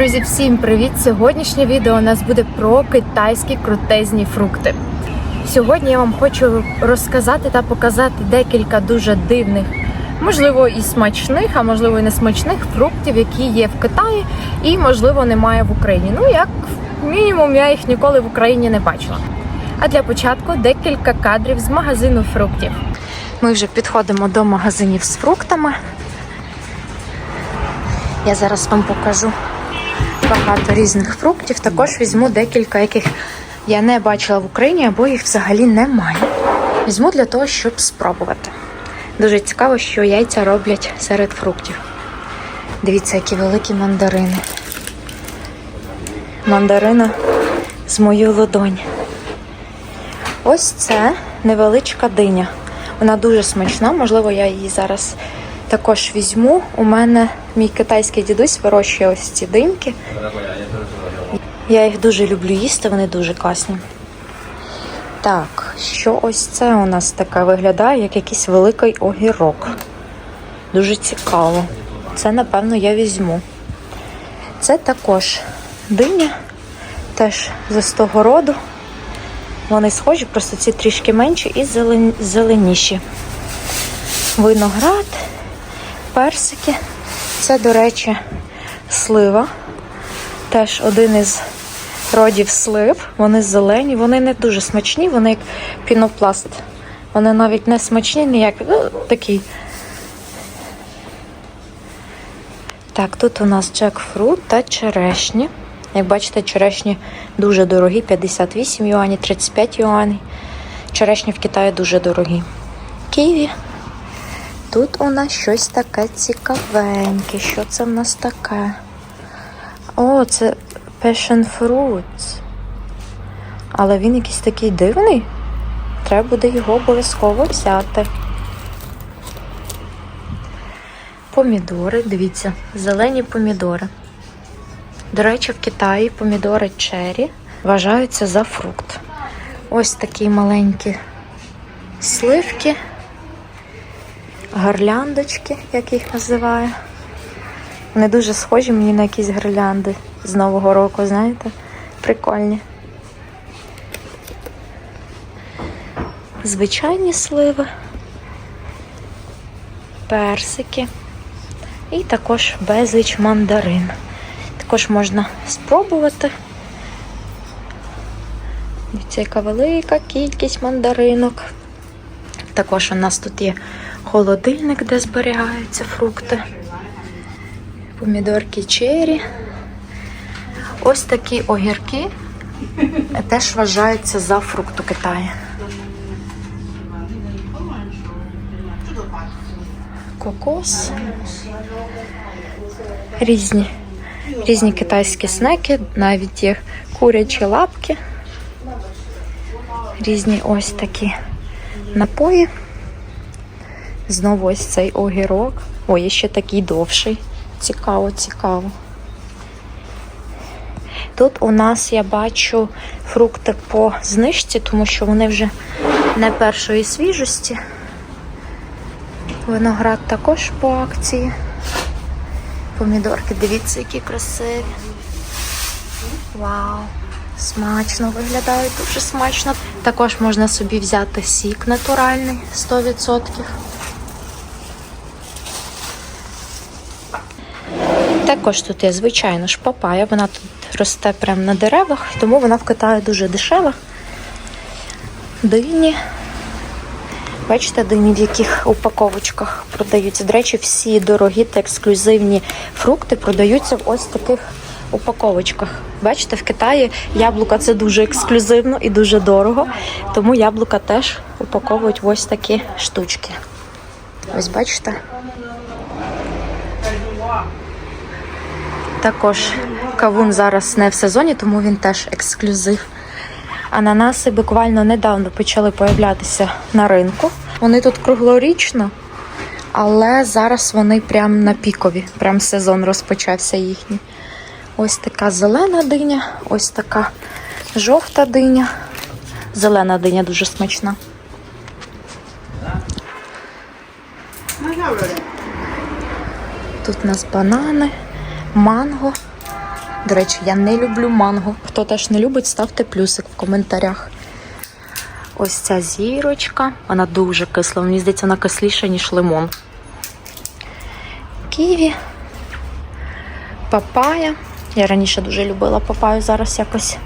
Друзі, всім привіт! Сьогоднішнє відео у нас буде про китайські крутезні фрукти. Сьогодні я вам хочу розказати та показати декілька дуже дивних, можливо, і смачних, а можливо, і не смачних фруктів, які є в Китаї і, можливо, немає в Україні. Ну, як мінімум, я їх ніколи в Україні не бачила. А для початку декілька кадрів з магазину фруктів. Ми вже підходимо до магазинів з фруктами. Я зараз вам покажу багато різних фруктів. Також візьму декілька, яких я не бачила в Україні або їх взагалі немає. Візьму для того, щоб спробувати. Дуже цікаво, що яйця роблять серед фруктів. Дивіться, які великі мандарини. Мандарина з мою ладонь. Ось це невеличка диня. Вона дуже смачна, можливо, я її зараз також візьму. У мене мій китайський дідусь вирощує ось ці диньки. Я їх дуже люблю їсти, вони дуже класні. Так, що ось це у нас таке виглядає, як якийсь великий огірок. Дуже цікаво. Це, напевно, я візьму. Це також диня, теж з того роду. Вони схожі, просто ці трішки менші і зелен... зеленіші. Виноград, персики. Це, до речі, слива. Теж один із родів слив. Вони зелені, вони не дуже смачні, вони як пінопласт. Вони навіть не смачні, ніяк. Ну, такий. Так, тут у нас джекфрут та черешні. Як бачите, черешні дуже дорогі, 58 юанів, 35 юанів. Черешні в Китаї дуже дорогі. Ківі. Тут у нас щось таке цікавеньке. Що це в нас таке? О, це passion fruit. Але він якийсь такий дивний. Треба буде його обов'язково взяти. Помідори, дивіться, зелені помідори. До речі, в Китаї помідори чері вважаються за фрукт. Ось такі маленькі сливки, гарляндочки, як їх називаю. Вони дуже схожі мені на якісь гірлянди з Нового року, знаєте? Прикольні. Звичайні сливи, персики і також безліч мандарин. Також можна спробувати. Дивіться, яка велика кількість мандаринок. Також у нас тут є холодильник, де зберігаються фрукти. Помідорки чері. Ось такі огірки теж вважаються за фрукт у Китаї. Кокос. Різні. Різні китайські снеки, навіть є курячі лапки. Різні ось такі напої. Знову ось цей огірок. Ой, ще такий довший. Цікаво, цікаво. Тут у нас я бачу фрукти по знижці, тому що вони вже не першої свіжості. Виноград також по акції. Помідорки, дивіться, які красиві. Вау! Смачно виглядають, дуже смачно. Також можна собі взяти сік натуральний 100%. Також тут є, звичайно ж, папая. Вона тут росте прямо на деревах, тому вона в Китаї дуже дешева. Дині. Бачите, дині в яких упаковочках продаються. До речі, всі дорогі та ексклюзивні фрукти продаються в ось таких упаковочках. Бачите, в Китаї яблука це дуже ексклюзивно і дуже дорого, тому яблука теж упаковують в ось такі штучки. Ось бачите. Також кавун зараз не в сезоні, тому він теж ексклюзив. Ананаси буквально недавно почали появлятися на ринку. Вони тут круглорічно, але зараз вони прям на пікові. Прям сезон розпочався їхній. Ось така зелена диня, ось така жовта диня. Зелена диня дуже смачна. Тут у нас банани, манго. До речі, я не люблю манго. Хто теж не любить, ставте плюсик в коментарях. Ось ця зірочка, вона дуже кисла. Мені здається, вона кисліша, ніж лимон. Ківі, папая. Я раніше дуже любила папаю, зараз якось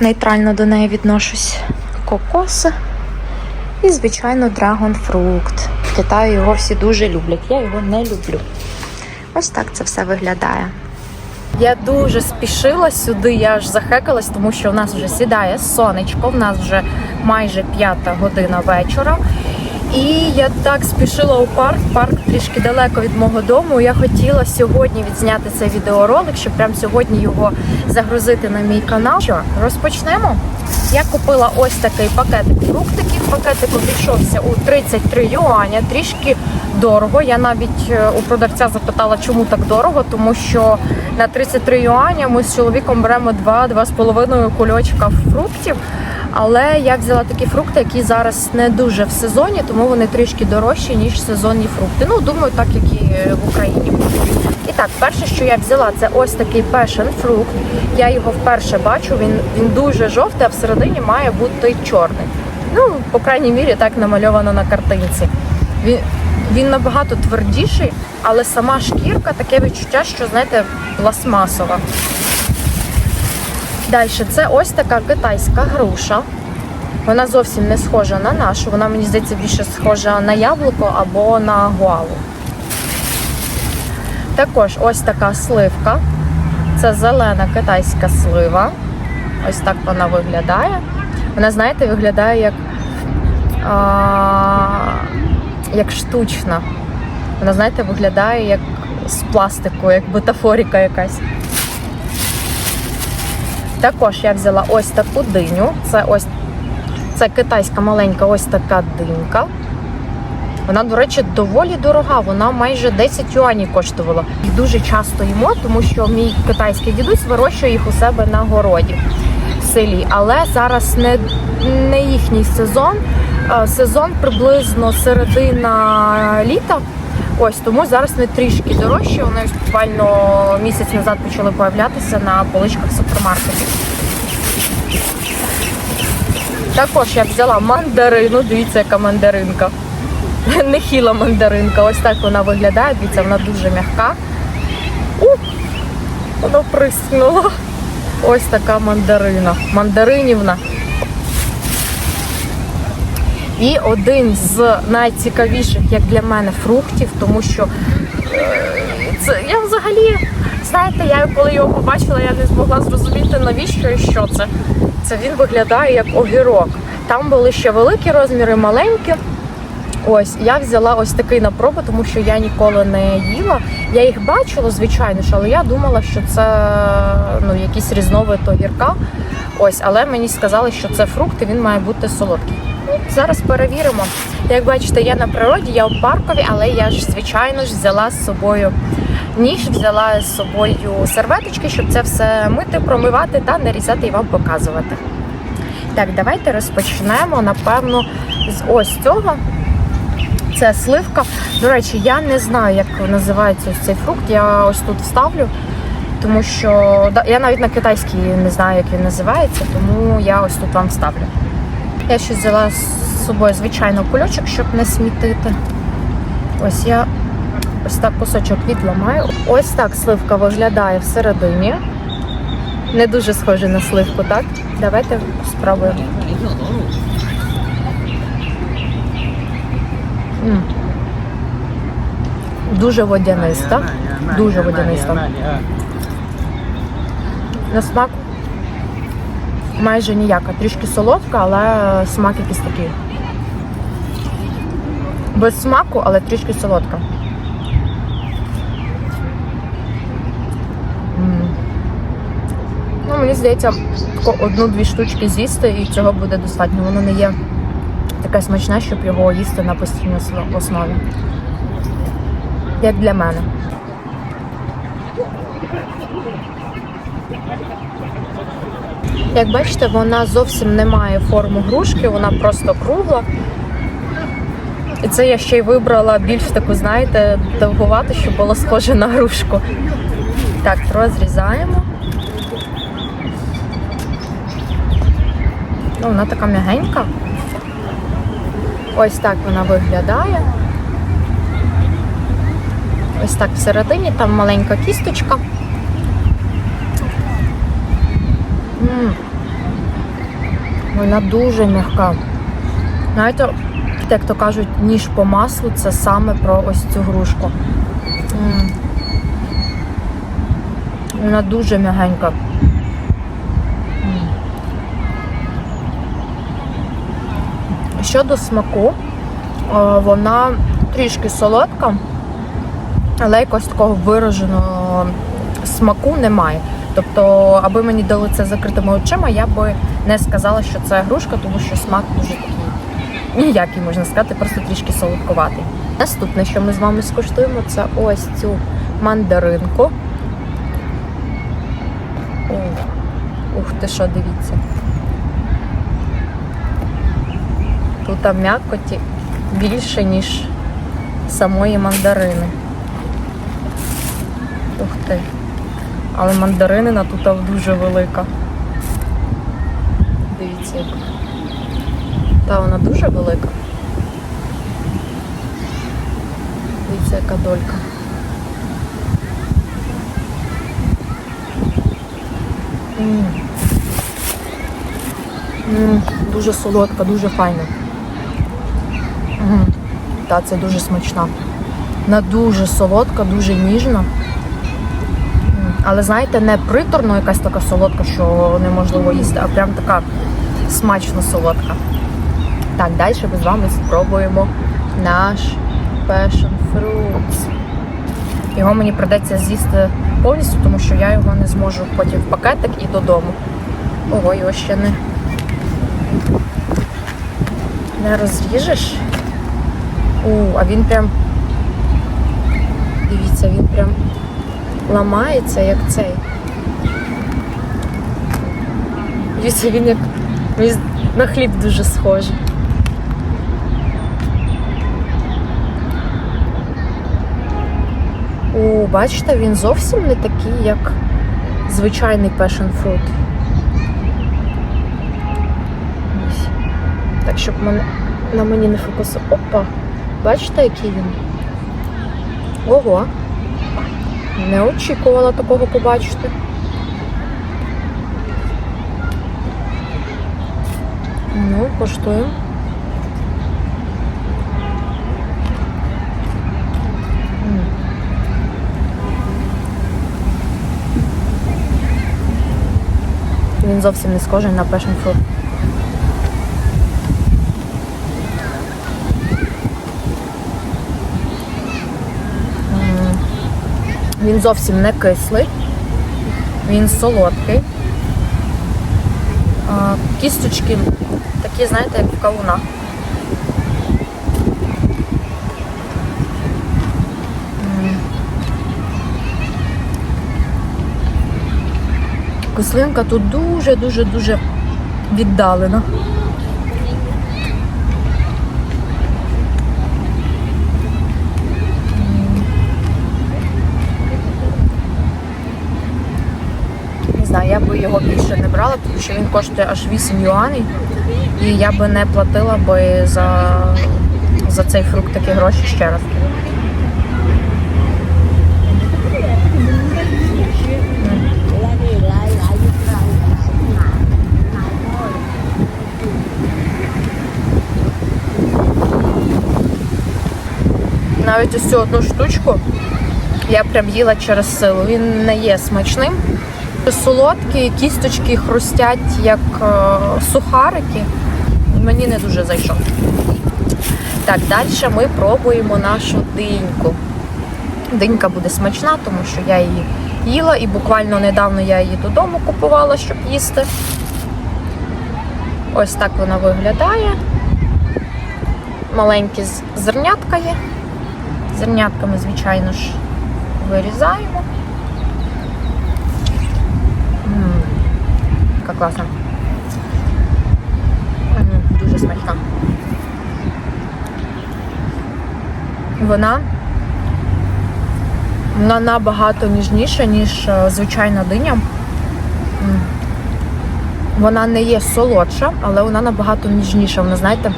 нейтрально до неї відношусь. Кокоси. І, звичайно, драгонфрукт. В Китаї його всі дуже люблять. Я його не люблю. Ось так це все виглядає. Я дуже спішила сюди, я аж захекалась, тому що в нас вже сідає сонечко, в нас вже майже п'ята година вечора. І я так спішила у парк. Парк трішки далеко від мого дому. Я хотіла сьогодні відзняти цей відеоролик, щоб прямо сьогодні його загрузити на мій канал. Що, розпочнемо? Я купила ось такий пакетик фруктиків. Пакетик обійшовся у 33 юаня, трішки дорого. Я навіть е, у продавця запитала, чому так дорого, тому що на 33 юаня ми з чоловіком беремо 2-2,5 кульочка фруктів. Але я взяла такі фрукти, які зараз не дуже в сезоні, тому вони трішки дорожчі, ніж сезонні фрукти. Ну, думаю, так як і в Україні. І так, перше, що я взяла, це ось такий пешен фрукт. Я його вперше бачу. Він він дуже жовтий, а всередині має бути чорний. Ну, по крайній мірі, так намальовано на картинці. Він він набагато твердіший, але сама шкірка таке відчуття, що знаєте, пластмасова. Далі, це ось така китайська груша. Вона зовсім не схожа на нашу. Вона, мені здається, більше схожа на яблуко або на гуаву. Також ось така сливка. Це зелена китайська слива. Ось так вона виглядає. Вона, знаєте, виглядає як, а, як штучна. Вона, знаєте, виглядає як з пластику, як бутафоріка якась. Також я взяла ось таку диню. Це ось це китайська маленька ось така динька. Вона, до речі, доволі дорога, вона майже 10 юанів коштувала. Їх дуже часто їмо, тому що мій китайський дідусь вирощує їх у себе на городі в селі. Але зараз не, не їхній сезон. Е, Сезон приблизно середина літа. Ось тому зараз вони трішки дорожчі. Вони буквально місяць назад почали появлятися на поличках супермаркетів. Також я взяла мандарину. Дивіться, яка мандаринка. Нехіла мандаринка. Ось так вона виглядає. Дивіться, вона дуже м'яка. Воно приснуло. Ось така мандарина. Мандаринівна. І один з найцікавіших, як для мене, фруктів, тому що е, це я взагалі, знаєте, я коли його побачила, я не змогла зрозуміти, навіщо і що це. Це він виглядає як огірок. Там були ще великі розміри, маленькі. Ось я взяла ось такий на пробу, тому що я ніколи не їла. Я їх бачила, звичайно ж, але я думала, що це ну, якийсь різновид огірка. Ось, але мені сказали, що це фрукт і він має бути солодкий. Зараз перевіримо. Як бачите, я на природі, я у паркові, але я ж, звичайно ж, взяла з собою ніж, взяла з собою серветочки, щоб це все мити, промивати та нарізати і вам показувати. Так, давайте розпочнемо, напевно, з ось цього. Це сливка. До речі, я не знаю, як називається ось цей фрукт. Я ось тут вставлю, тому що я навіть на китайській не знаю, як він називається, тому я ось тут вам вставлю. Я ще взяла з собою звичайно кульочок, щоб не смітити. Ось я ось так кусочок відламаю. Ось так сливка виглядає всередині. Не дуже схоже на сливку, так? Давайте спробуємо. М. Дуже водяниста. Дуже водяниста. На смак майже ніяка. Трішки солодка, але смак якийсь такий. Без смаку, але трішки солодка. Ну, мені здається, одну-дві штучки з'їсти і цього буде достатньо. Воно не є таке смачне, щоб його їсти на постійній основі. Як для мене. Як бачите, вона зовсім не має форму грушки, вона просто кругла. І це я ще й вибрала більш таку, знаєте, довгувату, щоб було схоже на грушку. Так, розрізаємо. Ну, Вона така м'ягенька. Ось так вона виглядає. Ось так всередині, там маленька кісточка. М -м -м. Вона дуже м'яка. Знаєте, як то кажуть, ніж по маслу це саме про ось цю грушку. Вона дуже м'ягенька. Щодо смаку, е, вона трішки солодка, але якогось такого вираженого смаку немає. Тобто, аби мені дали це закритими очима, я би не сказала, що це грушка, тому що смак дуже такий ніякий, можна сказати, просто трішки солодкуватий. Наступне, що ми з вами скуштуємо, це ось цю мандаринку. Ух, ух ти що, дивіться. Тут там м'якоті більше, ніж самої мандарини. Ух ти. Але мандаринина тут дуже велика. Дивіться. Та вона дуже велика. Дивіться, яка долька. Дуже солодка, дуже файна. Та, це дуже смачна. Вона дуже солодка, дуже ніжна. Але знаєте, не приторно якась така солодка, що неможливо їсти, а прям така смачно солодка. Так, далі ми з вами спробуємо наш passion fruits. Його мені придеться з'їсти повністю, тому що я його не зможу потім в пакетик і додому. Ого, його ще не, не розріжеш. У, а він прям. Дивіться, він прям ламається, як цей. Дивіться, він як на хліб дуже схожий. О, бачите, він зовсім не такий, як звичайний passion fruit. Ось. Так, щоб мене, на мені не фокусу. Опа! Бачите, який він? Ого! Не очікувала такого побачити. Ну, коштуємо. Він зовсім не схожий на passion fruit. Він зовсім не кислий, він солодкий. Кісточки такі, знаєте, як в кавунах. Кислинка тут дуже-дуже-дуже віддалена. Не знаю, я би його більше не брала, тому що він коштує аж 8 юаней. І я би не платила би за, за цей фрукт такі гроші ще раз. Навіть ось цю одну штучку я прям їла через силу. Він не є смачним. Солодкі, кісточки хрустять, як е, сухарики. Мені не дуже зайшов. Так, далі ми пробуємо нашу диньку. Динька буде смачна, тому що я її їла і буквально недавно я її додому купувала, щоб їсти. Ось так вона виглядає. Маленькі зернятка є. Зернятками, звичайно ж, вирізаємо. Яка класна. Дуже смачна. Вона, вона набагато ніжніша, ніж е, звичайна диня. Вона не є солодша, але вона набагато ніжніша. Вона, знаєте,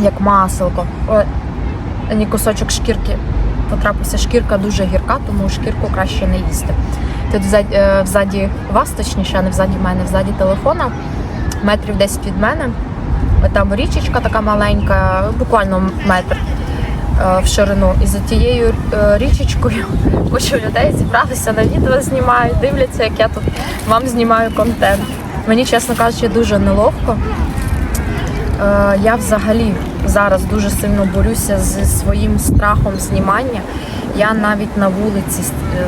як маселко. Мені кусочок шкірки потрапився. Шкірка дуже гірка, тому шкірку краще не їсти. Тут взаді, е, вас, точніше, а не взаді мене, взаді телефона, метрів 10 від мене. Там річечка така маленька, буквально метр е, в ширину. І за тією е, річечкою куча людей зібралися на відео, знімають, дивляться, як я тут вам знімаю контент. Мені, чесно кажучи, дуже неловко. Е, Я взагалі зараз дуже сильно борюся зі своїм страхом знімання. Я навіть на вулиці е,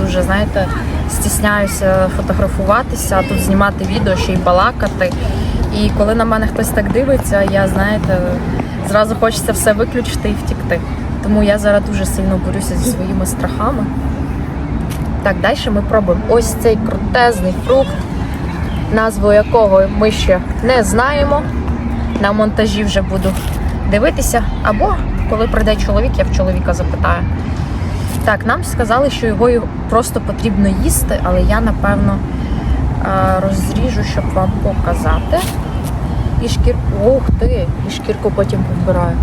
дуже, знаєте, стісняюся фотографуватися, а тут знімати відео, ще й балакати. І коли на мене хтось так дивиться, я, знаєте, зразу хочеться все виключити і втікти. Тому я зараз дуже сильно борюся зі своїми страхами. Так, далі ми пробуємо ось цей крутезний фрукт, назву якого ми ще не знаємо. На монтажі вже буду дивитися. Або коли прийде чоловік, я в чоловіка запитаю. Так, нам сказали, що його просто потрібно їсти, але я напевно розріжу, щоб вам показати. І шкірку. Ух ти! І шкірку потім побираю.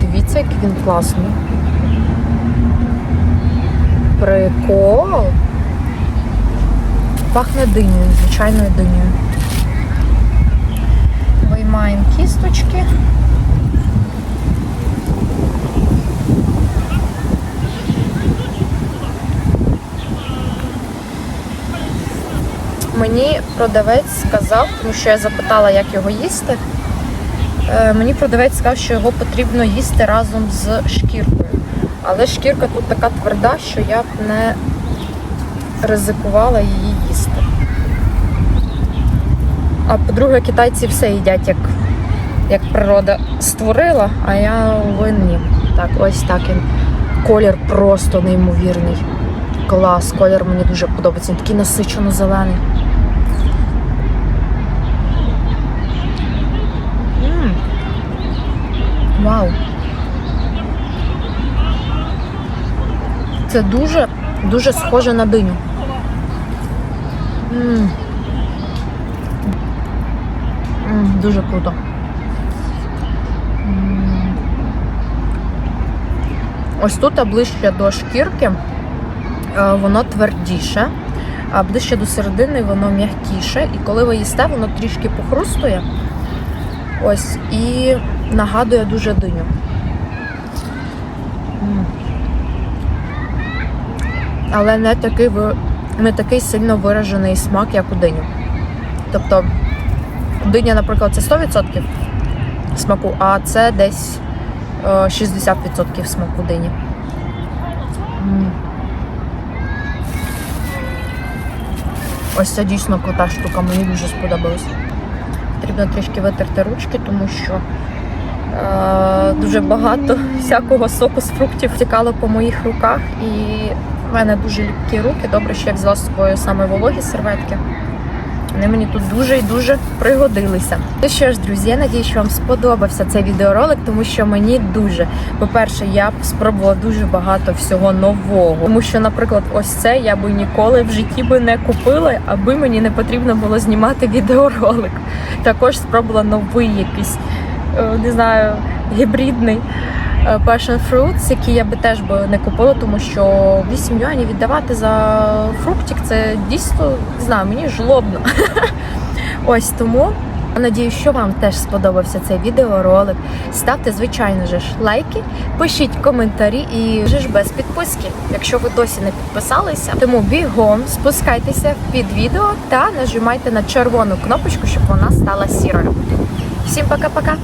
Дивіться, який він класний. Прикол. Пахне динею, звичайною динею. Виймаємо кісточки. Мені продавець сказав, тому що я запитала, як його їсти. Е, Мені продавець сказав, що його потрібно їсти разом з шкіркою. Але шкірка тут така тверда, що я б не ризикувала її їсти. А по-друге, китайці все їдять, як, як природа створила, а я винні. Так, ось так він. Колір просто неймовірний. Клас, колір мені дуже подобається. Він такий насичено зелений. Вау. Це дуже, дуже схоже на диню. М. М, Дуже круто. Ось тут ближче до шкірки е, воно твердіше, а ближче до середини воно м'якіше. І коли ви їсте, воно трішки похрустує. Ось і нагадує дуже диню. Але не такий, не такий сильно виражений смак, як у диню. Тобто диня, наприклад, це 100% смаку, а це десь е, 60% смаку дині. Ось це дійсно крута штука, мені дуже сподобалось. Потрібно трішки витерти ручки, тому що е, дуже багато всякого соку з фруктів втікало по моїх руках, і в мене дуже ліпкі руки. Добре, що я взяла з собою саме вологі серветки. Вони мені тут дуже і дуже пригодилися. Ну що ж, друзі, я надію, що вам сподобався цей відеоролик, тому що мені дуже. По-перше, я б спробувала дуже багато всього нового. Тому що, наприклад, ось це я би ніколи в житті би не купила, аби мені не потрібно було знімати відеоролик. Також спробувала новий якийсь, е, не знаю, гібридний е, passion fruits, який я би теж би не купила, тому що 8 юанів віддавати за фруктик це дійсно не знаю, мені жлобно. Ось тому. Надію, що вам теж сподобався цей відеоролик. Ставте, звичайно ж, лайки, пишіть коментарі і вже ж без підписки, якщо ви досі не підписалися. Тому бігом спускайтеся під відео та нажимайте на червону кнопочку, щоб вона стала сірою. Всім пока-пока!